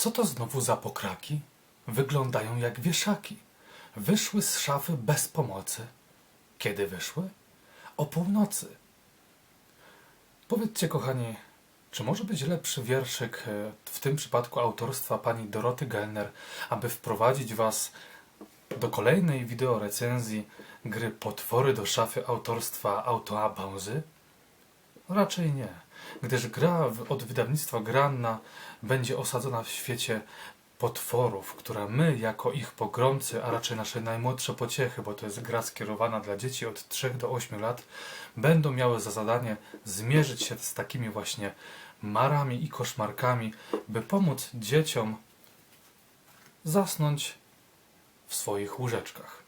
Co to znowu za pokraki? Wyglądają jak wieszaki. Wyszły z szafy bez pomocy. Kiedy wyszły? O północy. Powiedzcie, kochani, czy może być lepszy wierszyk, e, w tym przypadku autorstwa pani Doroty Gelner, aby wprowadzić Was do kolejnej wideo recenzji gry Potwory do szafy autorstwa Autoa Bałzy? Raczej nie, gdyż gra od wydawnictwa Granna będzie osadzona w świecie potworów, które my, jako ich pogromcy, a raczej nasze najmłodsze pociechy, bo to jest gra skierowana dla dzieci od 3 do 8 lat, będą miały za zadanie zmierzyć się z takimi właśnie marami i koszmarkami, by pomóc dzieciom zasnąć w swoich łóżeczkach.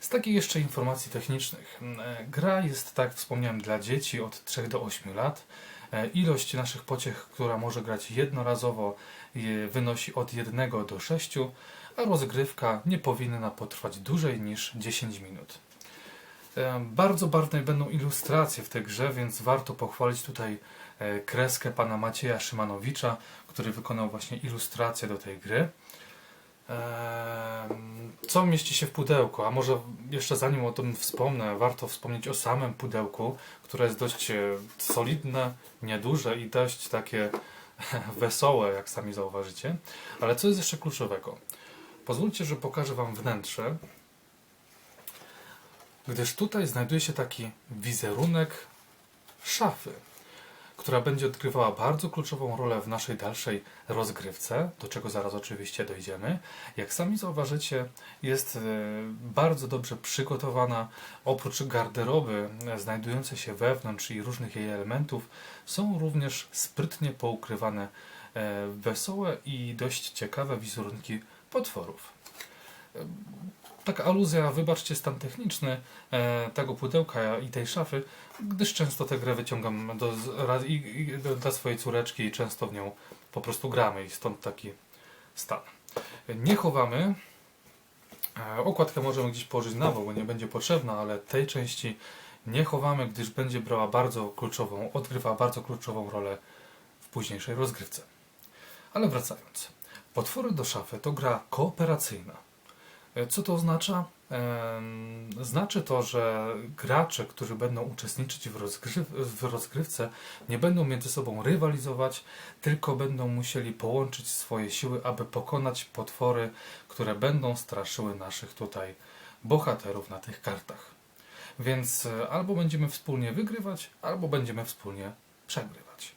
Z takich jeszcze informacji technicznych. E, Gra jest, tak wspomniałem, dla dzieci od 3 do 8 lat. E, Ilość naszych pociech, która może grać jednorazowo, je- wynosi od 1 do 6, a rozgrywka nie powinna potrwać dłużej niż 10 minut. E, Bardzo barwne będą ilustracje w tej grze, więc warto pochwalić tutaj kreskę pana Macieja Szymanowicza, który wykonał właśnie ilustrację do tej gry. Co mieści się w pudełku? A może jeszcze zanim o tym wspomnę, warto wspomnieć o samym pudełku, które jest dość e, solidne, nieduże i dość takie wesołe, jak sami zauważycie. Ale co jest jeszcze kluczowego? Pozwólcie, że pokażę Wam wnętrze, gdyż tutaj znajduje się taki wizerunek szafy, która będzie odgrywała bardzo kluczową rolę w naszej dalszej rozgrywce, do czego zaraz oczywiście dojdziemy. Jak sami zauważycie, jest e, bardzo dobrze przygotowana. Oprócz garderoby e, znajdującej się wewnątrz i różnych jej elementów, są również sprytnie poukrywane e, wesołe i dość ciekawe wizerunki potworów. Taka aluzja, wybaczcie stan techniczny e, tego pudełka i tej szafy, gdyż często tę grę wyciągam do, i, i, dla swojej córeczki i często w nią po prostu gramy i stąd taki stan. Nie chowamy. E, okładkę możemy gdzieś położyć na bo nie będzie potrzebna, ale tej części nie chowamy, gdyż będzie brała bardzo kluczową, odgrywa bardzo kluczową rolę w późniejszej rozgrywce. Ale wracając. Potwory do szafy to gra kooperacyjna. E, Co to oznacza? Znaczy to, że gracze, którzy będą uczestniczyć w, rozgry- w rozgrywce, nie będą między sobą rywalizować, tylko będą musieli połączyć swoje siły, aby pokonać potwory, które będą straszyły naszych tutaj bohaterów na tych kartach. Więc e, albo będziemy wspólnie wygrywać, albo będziemy wspólnie przegrywać.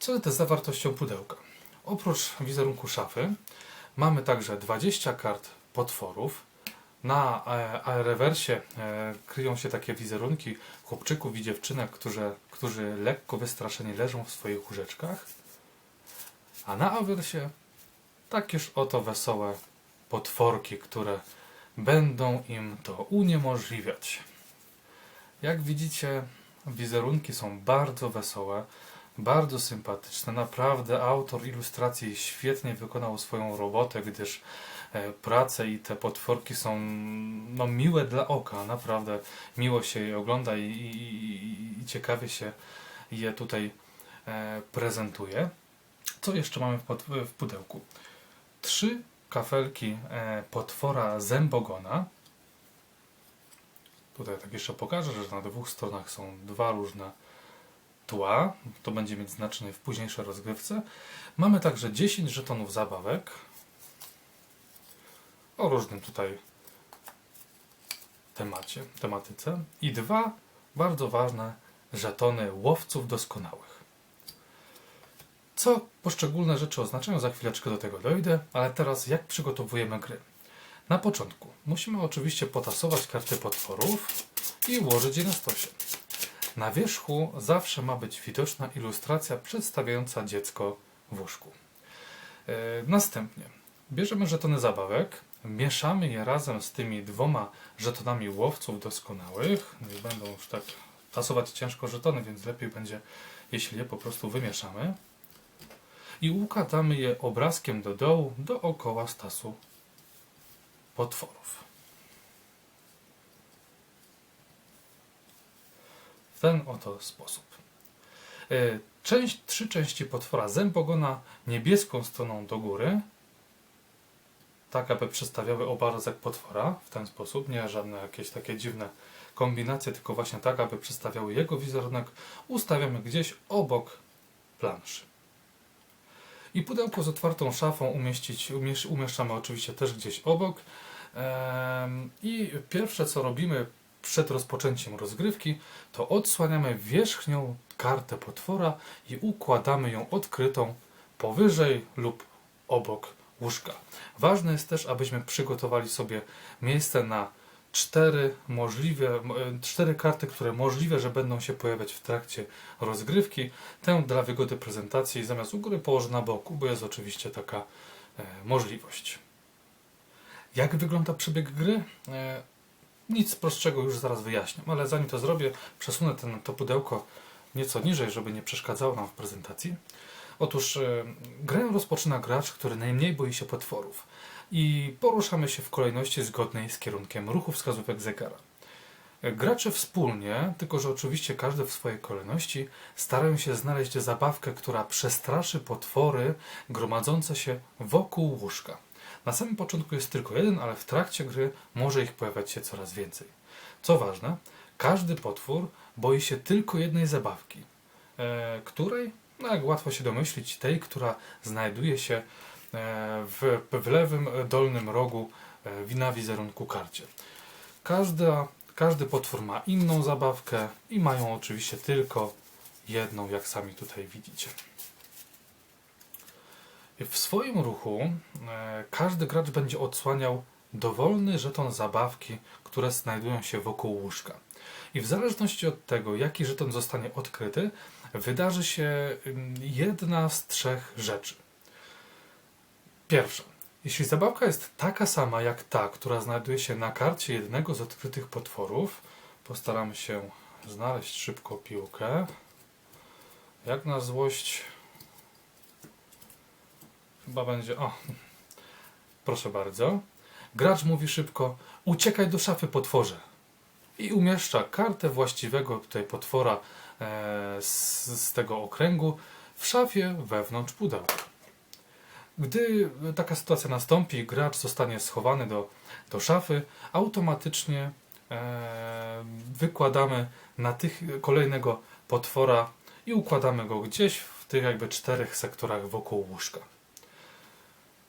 Co jest zawartością pudełka? Oprócz wizerunku szafy, mamy także 20 kart potworów. Na e, rewersie e, kryją się takie wizerunki chłopczyków i dziewczynek, którzy, którzy lekko wystraszeni leżą w swoich łóżeczkach. A na awersie takież oto wesołe potworki, które będą im to uniemożliwiać. Jak widzicie, wizerunki są bardzo wesołe, bardzo sympatyczne. Naprawdę autor ilustracji świetnie wykonał swoją robotę, gdyż prace i te potworki są no, miłe dla oka. Naprawdę miło się je ogląda i, i, i, i ciekawie się je tutaj e, prezentuje. Co jeszcze mamy w, pod, w pudełku? Trzy kafelki e, potwora zębogona. Tutaj tak jeszcze pokażę, że na dwóch stronach są dwa różne tła. To będzie mieć znaczenie w późniejszej rozgrywce. Mamy także 10 żetonów zabawek o różnym tutaj temacie, tematyce i dwa bardzo ważne żetony łowców doskonałych. Co poszczególne rzeczy oznaczają, za chwileczkę do tego dojdę, ale teraz jak przygotowujemy gry? Na początku musimy oczywiście potasować karty potworów i ułożyć je na stosie. Na wierzchu zawsze ma być widoczna ilustracja przedstawiająca dziecko w łóżku. E, Następnie bierzemy żetony zabawek, mieszamy je razem z tymi dwoma żetonami łowców doskonałych. Nie będą już tak tasować ciężko żetony, więc lepiej będzie, jeśli je po prostu wymieszamy. I układamy je obrazkiem do dołu dookoła stasu potworów. W ten oto sposób. E, część, trzy części potwora zębogona niebieską stroną do góry, tak aby przedstawiały obrazek potwora w ten sposób, nie żadne jakieś takie dziwne kombinacje, tylko właśnie tak, aby przedstawiały jego wizerunek, ustawiamy gdzieś obok planszy. I pudełko z otwartą szafą umieścić, umiesz, umieszczamy oczywiście też gdzieś obok. I pierwsze co robimy przed rozpoczęciem rozgrywki, to odsłaniamy wierzchnią kartę potwora i układamy ją odkrytą powyżej lub obok łóżka. Ważne jest też, abyśmy przygotowali sobie miejsce na cztery możliwe, e, cztery karty, które możliwe, że będą się pojawiać w trakcie rozgrywki. Tę dla wygody prezentacji zamiast u góry położę na boku, bo jest oczywiście taka e, możliwość. Jak wygląda przebieg gry? E, nic prostszego już zaraz wyjaśniam, ale zanim to zrobię, przesunę ten, to pudełko nieco niżej, żeby nie przeszkadzało nam w prezentacji. Otóż e, grę rozpoczyna gracz, który najmniej boi się potworów i poruszamy się w kolejności zgodnej z kierunkiem ruchu wskazówek zegara. Gracze wspólnie, tylko że oczywiście każdy w swojej kolejności, starają się znaleźć zabawkę, która przestraszy potwory gromadzące się wokół łóżka. Na samym początku jest tylko jeden, ale w trakcie gry może ich pojawiać się coraz więcej. Co ważne, każdy potwór boi się tylko jednej zabawki, e, której, no jak łatwo się domyślić, tej, która znajduje się e, w, w lewym dolnym rogu e, na wizerunku karcie. Każda, każdy potwór ma inną zabawkę i mają oczywiście tylko jedną, jak sami tutaj widzicie. W swoim ruchu e, każdy gracz będzie odsłaniał dowolny żeton zabawki, które znajdują się wokół łóżka. I w zależności od tego, jaki żeton zostanie odkryty, wydarzy się jedna z trzech rzeczy. Pierwsza. Jeśli zabawka jest taka sama jak ta, która znajduje się na karcie jednego z odkrytych potworów, postaramy się znaleźć szybko piłkę. Jak na złość Chyba będzie. O, proszę bardzo. Gracz mówi szybko: Uciekaj do szafy, potworze. I umieszcza kartę właściwego tutaj potwora z, z tego okręgu w szafie wewnątrz pudełka. Gdy taka sytuacja nastąpi, gracz zostanie schowany do, do szafy, automatycznie e, wykładamy na tych kolejnego potwora i układamy go gdzieś w tych jakby czterech sektorach wokół łóżka.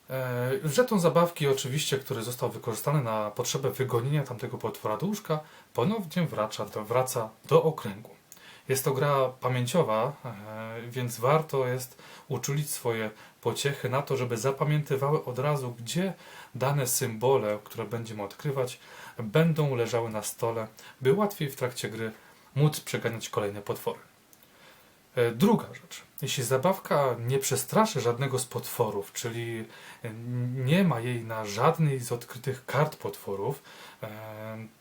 E, Żeton zabawki oczywiście, który został wykorzystany na potrzebę wygonienia tamtego potwora do łóżka, ponownie wraca wraca do okręgu. Jest to gra pamięciowa, e, więc warto jest uczulić swoje pociechy na to, żeby zapamiętywały od razu, gdzie dane symbole, które będziemy odkrywać, będą leżały na stole, by łatwiej w trakcie gry móc przeganiać kolejne potwory. E, Druga rzecz. Jeśli zabawka nie przestraszy żadnego z potworów, czyli e, nie ma jej na żadnej z odkrytych kart potworów, e,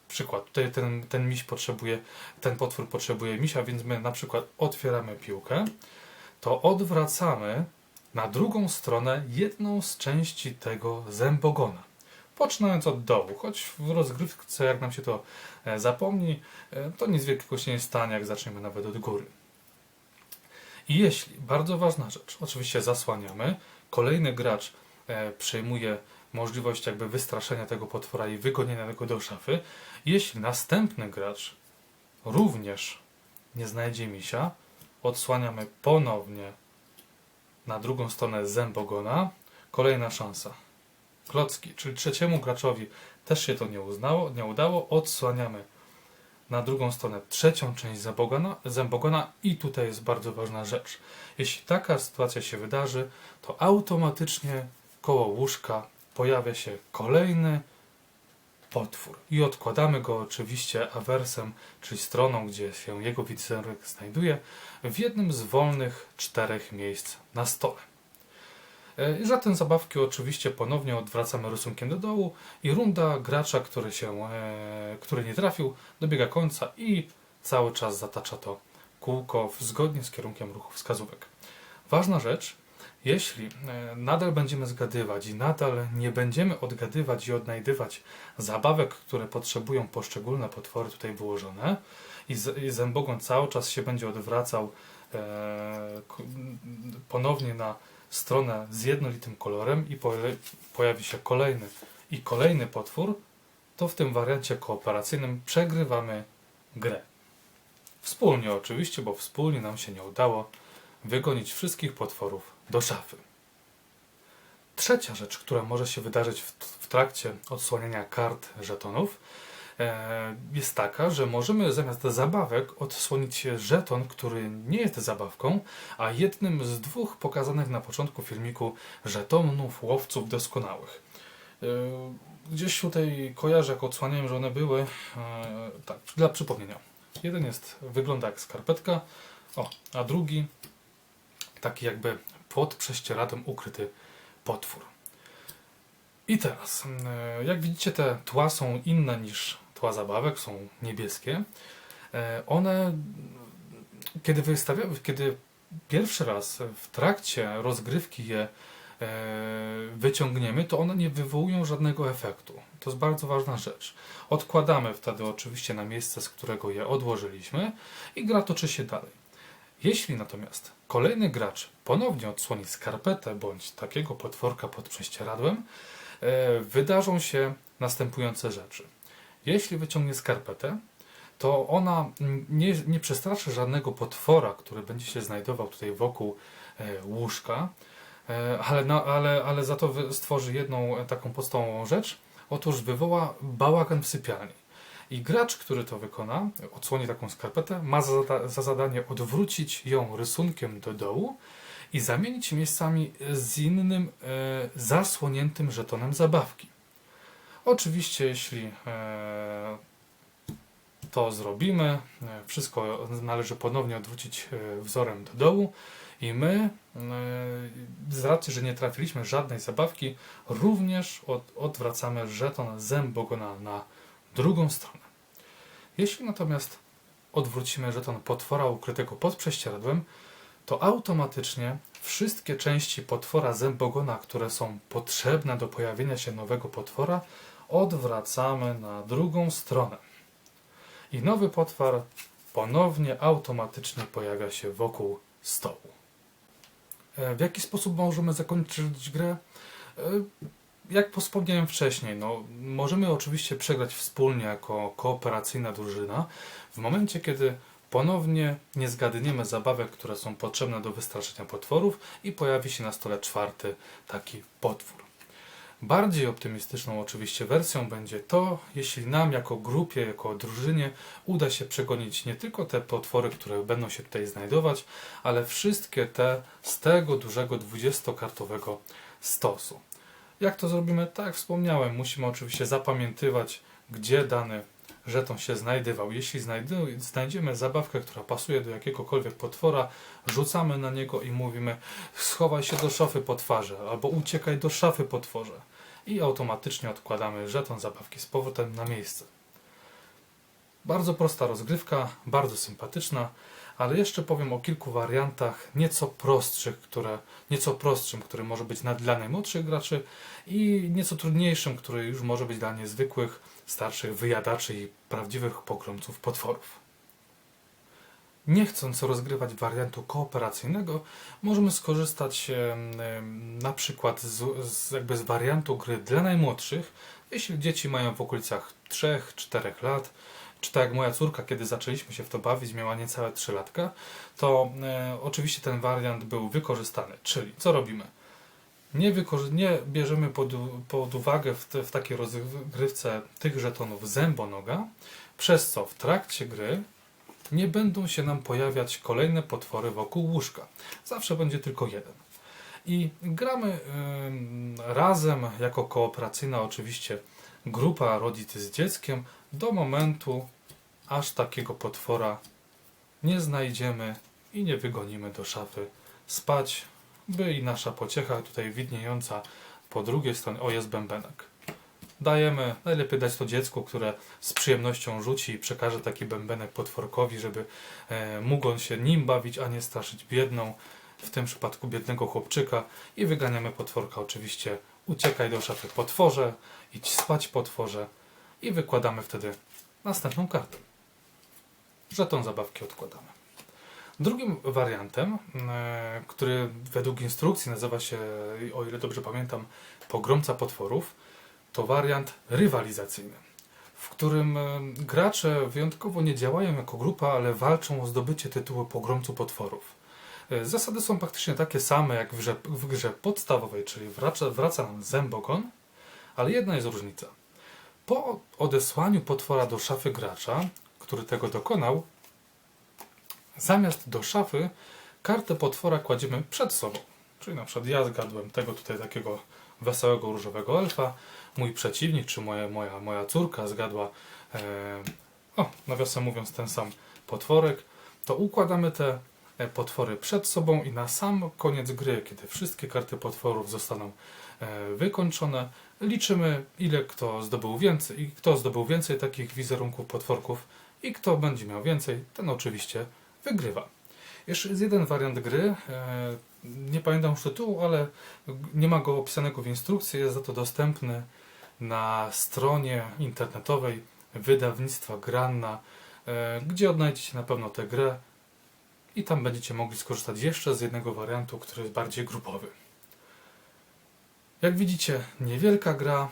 przykład, tutaj ten, ten miś potrzebuje, ten potwór potrzebuje misia, więc my na przykład otwieramy piłkę, to odwracamy na drugą stronę jedną z części tego zębogona. Poczynając od dołu, choć w rozgrywce, jak nam się to zapomni, to nic wielkiego się nie stanie, jak zaczniemy nawet od góry. I jeśli, bardzo ważna rzecz, oczywiście zasłaniamy, kolejny gracz e, przejmuje możliwość jakby wystraszenia tego potwora i wygonienia go do szafy. Jeśli następny gracz również nie znajdzie misia, odsłaniamy ponownie na drugą stronę zębogona. Kolejna szansa. Klocki, czyli trzeciemu graczowi też się to nie, uznało, nie udało, odsłaniamy na drugą stronę trzecią część zębogona, zębogona i tutaj jest bardzo ważna rzecz. Jeśli taka sytuacja się wydarzy, to automatycznie koło łóżka pojawia się kolejny potwór i odkładamy go oczywiście awersem, czyli stroną, gdzie się jego wizerunek znajduje, w jednym z wolnych czterech miejsc na stole. E, Za te zabawki oczywiście ponownie odwracamy rysunkiem do dołu i runda gracza, który, się, e, który nie trafił, dobiega końca i cały czas zatacza to kółko zgodnie z kierunkiem ruchu wskazówek. Ważna rzecz, Jeśli e, nadal będziemy zgadywać i nadal nie będziemy odgadywać i odnajdywać zabawek, które potrzebują poszczególne potwory tutaj wyłożone i, z, i zębogon cały czas się będzie odwracał e, ponownie na stronę z jednolitym kolorem i pojawi się kolejny i kolejny potwór, to w tym wariancie kooperacyjnym przegrywamy grę. Wspólnie oczywiście, bo wspólnie nam się nie udało wygonić wszystkich potworów do szafy. Trzecia rzecz, która może się wydarzyć w, w trakcie odsłaniania kart żetonów, jest taka, że możemy zamiast zabawek odsłonić żeton, który nie jest zabawką, a jednym z dwóch pokazanych na początku filmiku żetonów łowców doskonałych. E, Gdzieś tutaj kojarzę, jak odsłaniałem, że one były. E, tak, dla przypomnienia. Jeden jest, wygląda jak skarpetka, o, a drugi taki jakby pod prześcieradłem ukryty potwór. I teraz, e, jak widzicie, te tła są inne niż tła zabawek, są niebieskie. E, One, kiedy wystawiamy, kiedy pierwszy raz w trakcie rozgrywki je e, wyciągniemy, to one nie wywołują żadnego efektu. To jest bardzo ważna rzecz. Odkładamy wtedy oczywiście na miejsce, z którego je odłożyliśmy i gra toczy się dalej. Jeśli natomiast kolejny gracz ponownie odsłoni skarpetę bądź takiego potworka pod prześcieradłem, e, wydarzą się następujące rzeczy. Jeśli wyciągnie skarpetę, to ona nie, nie przestraszy żadnego potwora, który będzie się znajdował tutaj wokół e, łóżka, e, ale, ale, ale za to stworzy jedną e, taką podstawową rzecz. Otóż wywoła bałagan w sypialni. I gracz, który to wykona, odsłoni taką skarpetę, ma za, za zadanie odwrócić ją rysunkiem do dołu i zamienić miejscami z innym e, zasłoniętym żetonem zabawki. Oczywiście, jeśli e, to zrobimy, e, wszystko należy ponownie odwrócić e, wzorem do dołu i my, z racji, że nie trafiliśmy żadnej zabawki, również od, odwracamy żeton zębogona na drugą stronę. Jeśli natomiast odwrócimy żeton potwora ukrytego pod prześcieradłem, to automatycznie wszystkie części potwora zębogona, które są potrzebne do pojawienia się nowego potwora, odwracamy na drugą stronę. I nowy potwór ponownie automatycznie pojawia się wokół stołu. E, W jaki sposób możemy zakończyć grę? E, Jak wspomniałem wcześniej, no, możemy oczywiście przegrać wspólnie jako kooperacyjna drużyna w momencie, kiedy ponownie nie zgadniemy zabawek, które są potrzebne do wystraszenia potworów i pojawi się na stole czwarty taki potwór. Bardziej optymistyczną oczywiście wersją będzie to, jeśli nam jako grupie, jako drużynie uda się przegonić nie tylko te potwory, które będą się tutaj znajdować, ale wszystkie te z tego dużego 20-kartowego stosu. Jak to zrobimy? Tak jak wspomniałem, musimy oczywiście zapamiętywać, gdzie dany żeton się znajdował. Jeśli znajdziemy zabawkę, która pasuje do jakiegokolwiek potwora, rzucamy na niego i mówimy schowaj się do szafy potwarze albo uciekaj do szafy potworze i automatycznie odkładamy żeton zabawki z powrotem na miejsce. Bardzo prosta rozgrywka, bardzo sympatyczna, ale jeszcze powiem o kilku wariantach nieco prostszych, które, nieco prostszym, który może być dla najmłodszych graczy i nieco trudniejszym, który już może być dla niezwykłych, starszych wyjadaczy i prawdziwych pogromców potworów. Nie chcąc rozgrywać wariantu kooperacyjnego, możemy skorzystać na przykład z, z, jakby z wariantu gry dla najmłodszych, jeśli dzieci mają w okolicach 3-4 lat, czy tak jak moja córka, kiedy zaczęliśmy się w to bawić, miała niecałe 3 latka, to e, oczywiście ten wariant był wykorzystany. Czyli co robimy? Nie, nie bierzemy pod, pod uwagę w, te, w takiej rozgrywce tych żetonów zębonoga, przez co w trakcie gry nie będą się nam pojawiać kolejne potwory wokół łóżka. Zawsze będzie tylko jeden. I gramy ym, razem, jako kooperacyjna oczywiście grupa rodzic z dzieckiem, do momentu, aż takiego potwora nie znajdziemy i nie wygonimy do szafy spać, by i nasza pociecha tutaj widniejąca po drugiej stronie, o jest bębenek. Dajemy, najlepiej dać to dziecku, które z przyjemnością rzuci i przekaże taki bębenek potworkowi, żeby e, mógł on się nim bawić, a nie straszyć biedną w tym przypadku biednego chłopczyka i wyganiamy potworka oczywiście. Uciekaj do szafy potworze, idź spać potworze i wykładamy wtedy następną kartę. Żeton zabawki odkładamy. Drugim wariantem, e, który według instrukcji nazywa się, o ile dobrze pamiętam, pogromca potworów, to wariant rywalizacyjny, w którym e, gracze wyjątkowo nie działają jako grupa, ale walczą o zdobycie tytułu pogromcu potworów. E, Zasady są praktycznie takie same jak w grze, w grze podstawowej, czyli wraca, wraca nam zębogon, ale jedna jest różnica. Po odesłaniu potwora do szafy gracza, który tego dokonał, zamiast do szafy kartę potwora kładziemy przed sobą. Czyli na przykład ja zgadłem tego tutaj takiego wesołego różowego elfa, mój przeciwnik czy moja, moja, moja córka zgadła, e, o, nawiasem mówiąc, ten sam potworek, to układamy te e, potwory przed sobą i na sam koniec gry, kiedy wszystkie karty potworów zostaną e, wykończone, liczymy ile kto zdobył więcej. I kto zdobył więcej takich wizerunków potworków i kto będzie miał więcej, ten oczywiście wygrywa. Jeszcze jest jeden wariant gry. e, Nie pamiętam już tytułu, ale nie ma go opisanego w instrukcji. Jest za to dostępny na stronie internetowej wydawnictwa Granna, e, gdzie odnajdziecie na pewno tę grę i tam będziecie mogli skorzystać jeszcze z jednego wariantu, który jest bardziej grupowy. Jak widzicie, niewielka gra,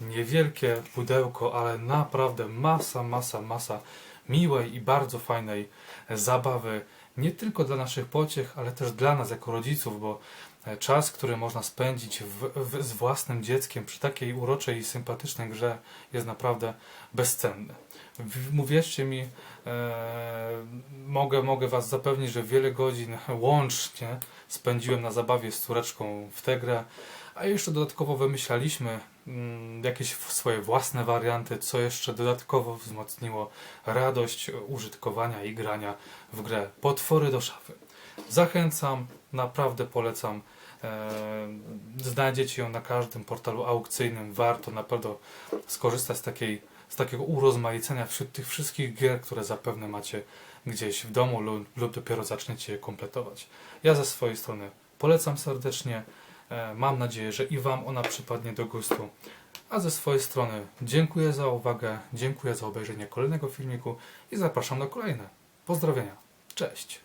niewielkie pudełko, ale naprawdę masa, masa, masa miłej i bardzo fajnej zabawy, nie tylko dla naszych pociech, ale też dla nas jako rodziców, bo e, czas, który można spędzić w, w, z własnym dzieckiem przy takiej uroczej i sympatycznej grze jest naprawdę bezcenny. Uwierzcie mi, e, mogę, mogę Was zapewnić, że wiele godzin łącznie spędziłem na zabawie z córeczką w tę grę, a jeszcze dodatkowo wymyślaliśmy jakieś w- swoje własne warianty, co jeszcze dodatkowo wzmocniło radość użytkowania i grania w grę Potwory do szafy. Zachęcam, naprawdę polecam. E, Znajdziecie ją na każdym portalu aukcyjnym. Warto na pewno skorzystać z, takiej, z takiego urozmaicenia wśród tych wszystkich gier, które zapewne macie gdzieś w domu lub, lub dopiero zaczniecie je kompletować. Ja ze swojej strony polecam serdecznie. E, Mam nadzieję, że i Wam ona przypadnie do gustu. A ze swojej strony dziękuję za uwagę, dziękuję za obejrzenie kolejnego filmiku i zapraszam na kolejne. Pozdrowienia. Cześć.